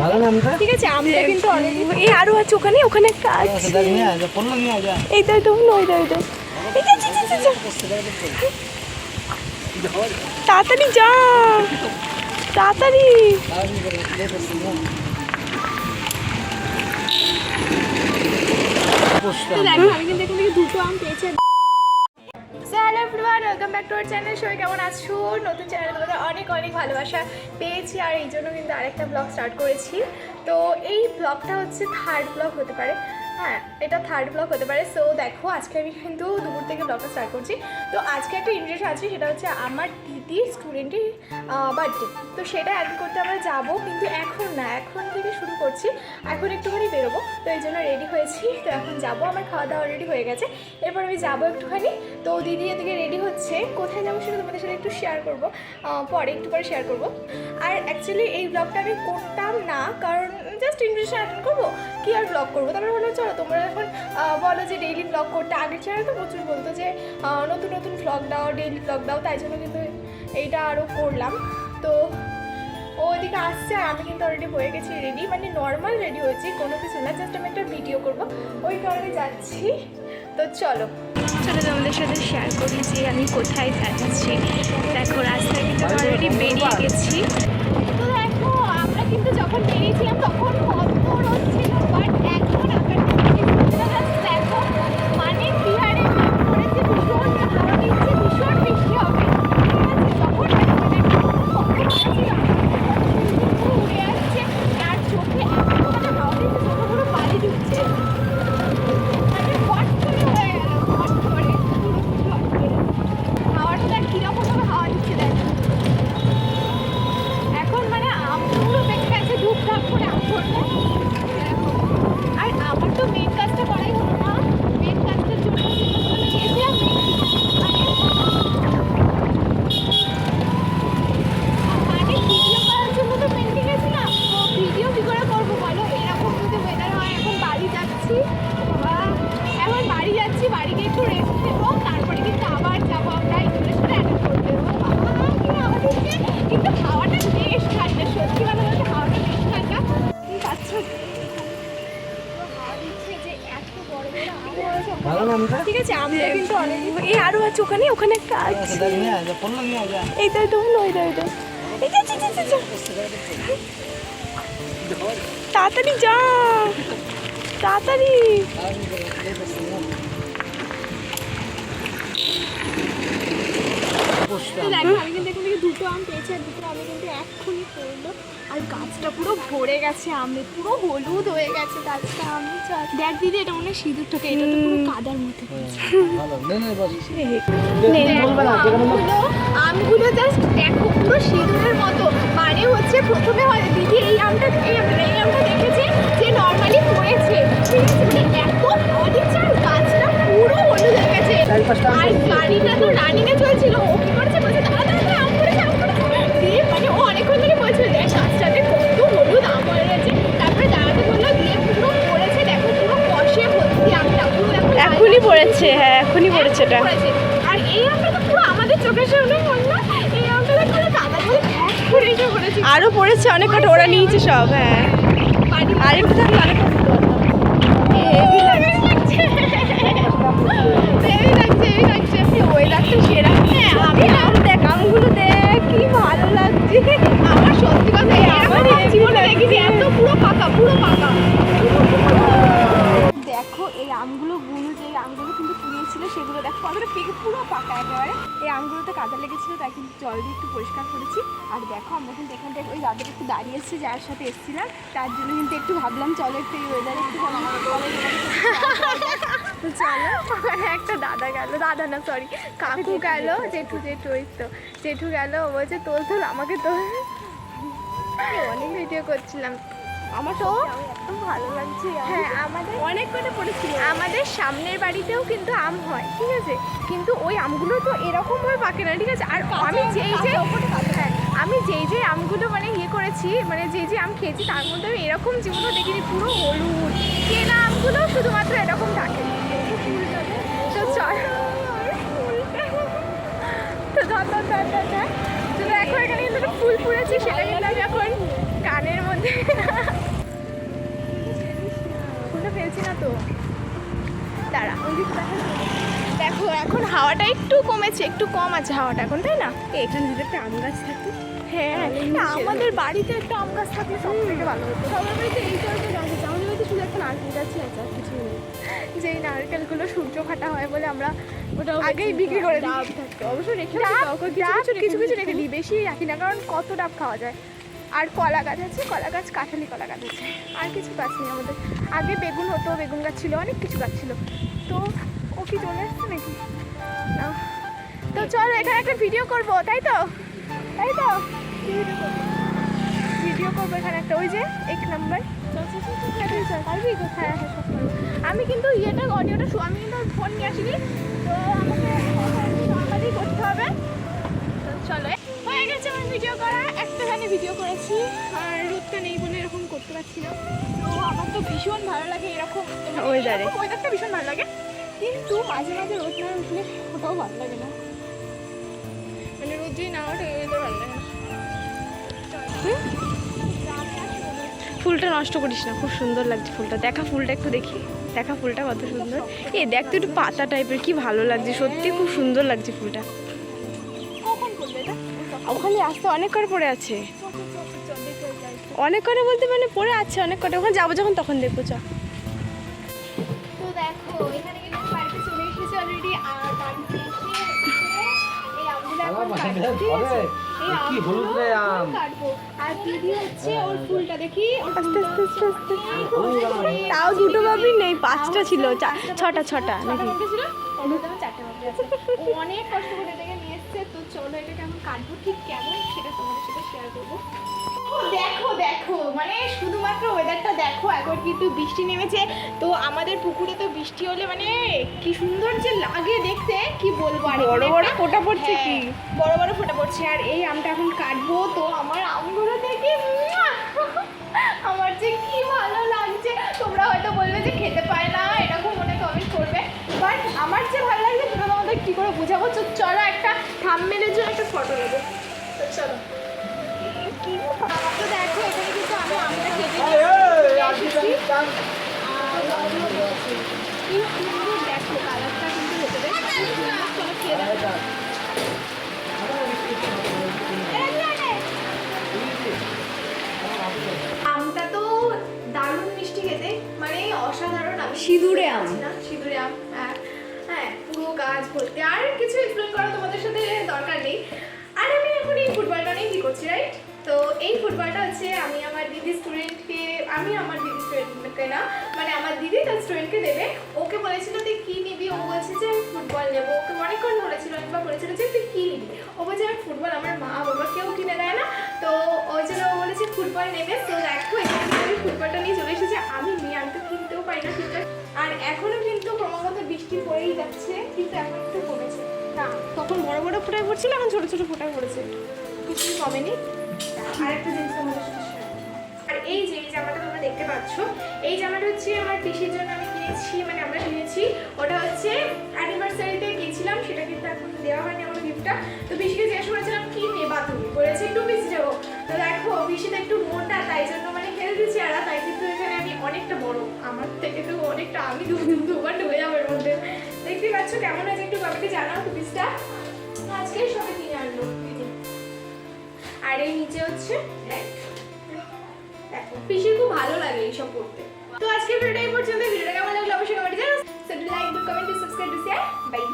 ভালো নামটা ঠিক আছে আমটা কিন্তু অনেক এই আরও আছে ওখানে ওখানে একটা আছে। দেখ নিয়ে আয় পড়ল নিয়ে আয় যা। এই তো এটা হলো ওইটা ওইটা এই যে, যে, যে, যে, যে। তাড়াতাড়ি যা। তাড়াতাড়ি। দেখো আমি কিন্তু এখান থেকে দুটো আম পেয়েছি everyone welcome back to our channel সবাই কেমন আছো? নতুন চ্যানেল তোমাদের অনেক অনেক ভালোবাসা পেয়েছি, আর এই জন্য কিন্তু আরেকটা ব্লগ স্টার্ট করেছি। তো এই ব্লগটা হচ্ছে থার্ড ব্লগ হতে পারে। হ্যাঁ এটা থার্ড ব্লগ হতে পারে। সো দেখো, আজকে আমি কিন্তু দুপুর থেকে ব্লগটা স্টার্ট করছি। তো আজকে একটা ইন্টারেস্ট আছে, সেটা হচ্ছে আমার দিদির স্টুডেন্টের বার্থডে তো সেটা অ্যাটেন্ড করতে আমরা যাব, কিন্তু এখন না, এখন থেকে শুরু করছি। এখন একটুখানি বেরোবো, তো এই জন্য রেডি হয়েছি। তো এখন যাব, আমার খাওয়া দাওয়া রেডি হয়ে গেছে। এরপর আমি যাব একটুখানি। তো দিদি এদিকে রেডি হচ্ছে। কোথায় যাব সেটা তোমাদের সাথে একটু শেয়ার করব। পরে একটু পরে শেয়ার করব। আর অ্যাকচুয়ালি এই ব্লগটা আমি করতাম না, কারণ জাস্ট ইন্টারেস্ট অ্যাটেন্ড করব, কি আর ব্লগ করব? তারপরে ভালো চলো, তোমরা এখন বলো যে ডেইলি ব্লগ করতে। আগের চ্যানেল তো প্রচুর বলতো যে নতুন নতুন ব্লগ দাও ডেইলি ব্লগ দাও, তাই জন্য কিন্তু এইটা আরও করলাম। তো ও ওইদিকে আসছে আর আমি কিন্তু অলরেডি হয়ে গেছি রেডি মানে নর্মাল রেডি হয়েছি কোনো কিছু না জাস্ট আমি একটা ভিডিও করব। ওই কারণে যাচ্ছি। তো চলো। চলো তোমাদের সাথে শেয়ার করি যে আমি কোথায় যাচ্ছি। দেখো রাস্তায় কিন্তু অলরেডি বেরিয়ে গেছি। তো দেখো আমরা কিন্তু যখন বেরিয়েছিলাম তখন কত রোদ ছিল বাট এখন ঠিক আছে আমটা কিন্তু অনেক এই আরও আছে ওখানে ওখানে একটা আছে। দেখ নিয়ে আয় পড়ল নিয়ে আয়। যা এই তো এটা হলো যে, যে। তাড়াতাড়ি যা তাড়াতাড়ি। দুটো আম পেয়েছি আর দুটো আমি কিন্তু এক্ষুনি পড়ল আর গাছটা পুরো ভরে গেছে আমে পুরো হলুদ হয়ে গেছে গাছটা আমি দেখ দিদি এটা মনে হয় সিঁদুর থেকে এটা তো পুরো কাদার মধ্যে আমগুলো জাস্ট দেখো পুরো সিঁদুরের মতো মানে হচ্ছে প্রথমে হয় দিদি এই আমটা এই আমটা এই আমটা দেখেছে যে নর্মালি পড়েছে ঠিক আছে মানে এত দিচ্ছে গাছটা পুরো হলুদ হয়ে গেছে আর। গাড়িটা তো রানিং এ পড়েছে হ্যাঁ এখনই পড়েছে এটা। আর এই আমটা তো পুরো আমাদের চোখের সামনে পড়ল এই আমটা দেখো না কাদা করে এসে পড়েছে। আরও পড়েছে অনেক কটা ওরা নিয়েছে সব হ্যাঁ। আর একটু থাকলে অনেক হ্যাঁ আমার সত্যি কথা আমার জীবনে দেখিনি এত পুরো পাকা পুরো পাকা। দেখো, এই আমগুলো গুলো, যে আমগুলো কিন্তু কুড়িয়েছিল সেগুলো দেখো কতটা পেকে পুরো পাকা একেবারে। এই আমগুলোতে কাদা লেগেছিল, তাই কিন্তু জল দিয়ে একটু পরিষ্কার করেছি। আর দেখো, আমরা কিন্তু এখান থেকে ওই দাদাটা একটু দাঁড়িয়েছি, যার সাথে এসেছিলাম। তার জন্য কিন্তু একটু ভাবলাম, চলো একটু এই ওয়েদারে একটু চলো। একটা দাদা গেল। দাদা না সরি কাকু গেল, জেঠু জেঠু ওই তো। জেঠু গেল, ও বলছে, তোল তোল, আমাকে তোল। অনেক ভিডিও করছিলাম। আমার তো? ভালো লাগছে হ্যাঁ আমাদের অনেক কটা পড়েছিল আমাদের সামনের বাড়িতেও কিন্তু আম হয় ঠিক আছে? কিন্তু ওই আমগুলো তো এরকম ভাবে পাকে না ঠিক আছে? আর আমি যেই যে হ্যাঁ আমি যেই যে আমগুলো মানে ইয়ে করেছি মানে যে যে আম খেয়েছি তার মধ্যে আমি এরকম জীবনও দেখিনি পুরো হলুদ। কেনা আমগুলো শুধুমাত্র এরকম থাকে। তো চল। তো ধর ধর ধর ধর ধর। তো দেখো এখানে কিন্তু ফুল ফুটেছে সেটা কিন্তু আমি এখন কানের মধ্যে। খুলে ফেলছি না তো। তারা দেখো। এখন হাওয়াটা একটু কমেছে একটু কম আছে হাওয়াটা এখন তাই না? এখানে যদি একটা আম গাছ থাকতো হ্যাঁ আমাদের বাড়িতে একটা আম গাছ থাকলে সব থেকে ভালো হতো। সবার বাড়িতে এই গাছ আছে। আমাদের বাড়িতে শুধু একটা নারকেল গাছই আছে আর কিছু নেই। যেই নারকেলগুলো সূর্য ফাটা হয় বলে আমরা ওটা আগেই বিক্রি করে দিই। অবশ্য রেখে কিছু কিছু রেখে দিই। বেশি রাখি না কারণ কত ডাব খাওয়া যায়? আর কলা গাছ আছে, কলা গাছ, কাঁঠালি কলা গাছ আছে। আর কিছু গাছ নেই আমাদের। আগে বেগুন হতো, বেগুন গাছ ছিল, অনেক কিছু গাছ ছিল। তো ও কি চলে এসছে নাকি? তো চলো, এখানে একটা ভিডিও করব, তাই তো? তাই তো? ভিডিও করব এখানে একটা। ওই যে, এক নাম্বার হ্যাঁ হ্যাঁ আমি কিন্তু ইয়েটা, অডিওটা আমি কিন্তু ফোন নিয়ে আসিনি। তো আমাকে করতে হবে। চলো ভিডিও করা একটাখানি ভিডিও করেছি। আর রোদটা নেই বলে এরকম করতে পারছি না। তো আমার তো ভীষণ ভালো লাগে এরকম। ওয়েদারে ওয়েদারটা ভীষণ ভালো লাগে। কিন্তু মাঝে মাঝে রোদ না উঠলে ওটাও ভালো লাগে না। মানে রোদ যদি না ওঠে ওয়েদার ভালো লাগে ফুলটা নষ্ট করিস না খুব সুন্দর লাগছে ফুলটা। দেখা ফুলটা একটু দেখি। দেখা ফুলটা কত সুন্দর। এ দেখ তো একটু পাতা টাইপের কি ভালো লাগছে। সত্যি খুব সুন্দর লাগছে ফুলটা। ওখানে আসতে অনেক করে পড়ে আছে। অনেক করে বলতে মানে পড়ে আছে অনেক করে। ওখানে যাব যখন তখন দেখব চ। তো দেখো এখানে কিন্তু বাড়িতে চলে এসেছি অলরেডি আর বাড়িতে এই আমগুলো এখন কাটবো, ঠিক আছে? এই কি হলুদ রে আম। আর দিদি হচ্ছে ওর ফুলটা দেখি? আস্তে আস্তে আস্তে আস্তে। তাও দুটো বাবি নেই পাঁচটা ছিল চা- ছটা ছটা নাকি ছিল অনেক কষ্ট করে চলো এটাকে আমি কাটবো। ঠিক কেমন সেটা তোমাদের সাথে শেয়ার করব। দেখো দেখো মানে শুধুমাত্র ওয়েদারটা দেখো এখন কিন্তু বৃষ্টি নেমেছে। তো আমাদের পুকুরে তো বৃষ্টি হলে মানে কি সুন্দর যে লাগে দেখতে কি বলব আর বড় বড় ফোঁটা পড়ছে কি? হ্যাঁ, বড় বড় ফোঁটা পড়ছে। আর এই আমটা এখন কাটবো তো আমার আমগুলো দেখে! আমার যে কি ভালো লাগছে। তোমরা হয়তো বলবে যে খেতে পায় না। বোঝাবো তো চলো একটা থাম্বনেলের জন্য একটা ফটো নেব। তো চলো। তো দেখো এখানে কিন্তু আমি আমটা কেটে দেখো কালারটা কিন্তু ভেতরে চলো খেয়ে দেখো। আমটা তো দারুণ মিষ্টি খেতে মানে অসাধারণ আমি সিঁদুরে আম। হ্যাঁ হ্যাঁ গাছ ভর্তি আর কিছু এক্সপ্লেন করা তোমাদের সাথে দরকার নেই। আর আমি এখন এই ফুটবলটা নিয়ে কী করছি রাইট তো এই ফুটবলটা হচ্ছে আমি আমার দিদি স্টুডেন্টকে আমি আমার দিদি স্টুডেন্টকে না মানে আমার দিদি তার স্টুডেন্টকে দেবে। ওকে বলেছিল, তুই কী নিবি? ও বলছে যে, আমি ফুটবল নেব। ওকে অনেকক্ষণ বলেছিল একবার বলেছিল যে, তুই কী নিবি? ও বলছে আমি ফুটবল, আমার মা বাবা কেউ কিনে দেয় না। তো ওই জন্য ও বলেছে, ফুটবল নেবে। তো দেখো বৃষ্টি পড়েই যাচ্ছে কিন্তু এখন একটু কমেছে না তখন বড় বড় ফোটায় পড়ছিল এখন ছোট ছোট ফোটায় পড়েছে। কিছুই কমেনি। আর একটা জিনিস। আর এই যে এই জামাটা তোমরা দেখতে পাচ্ছ এই জামাটা হচ্ছে আমার পিসির জন্য আমি কিনেছি মানে আমরা কিনেছি। ওটা হচ্ছে অ্যানিভার্সারিতে গিয়েছিলাম সেটা কিন্তু এখন দেওয়া হয়নি আমার গিফটটা তো পিসিকে জিজ্ঞেস করেছিলাম কি নেবা তুমি? বলেছে টু পিস দেবো তো দেখো পিসিটা একটু মোটা তাই জন্য মানে হেলদি চেহারা তাই কিন্তু এখানে আমি অনেকটা বড়। আমার থেকে তো অনেকটা আমি দুবার ঢুকে যাব কেমন আছে একটু বাবাকে জানাও টু পিসটা আজকেই সবে কিনে আনলো আর এই নিচে হচ্ছে পিসির খুব ভালো লাগে এইসব করতে। তো আজকে ভিডিওটা এই পর্যন্ত ভিডিওটা কেমন লাগল অবশ্যই কমেন্টে জানাও। Like comment subscribe bye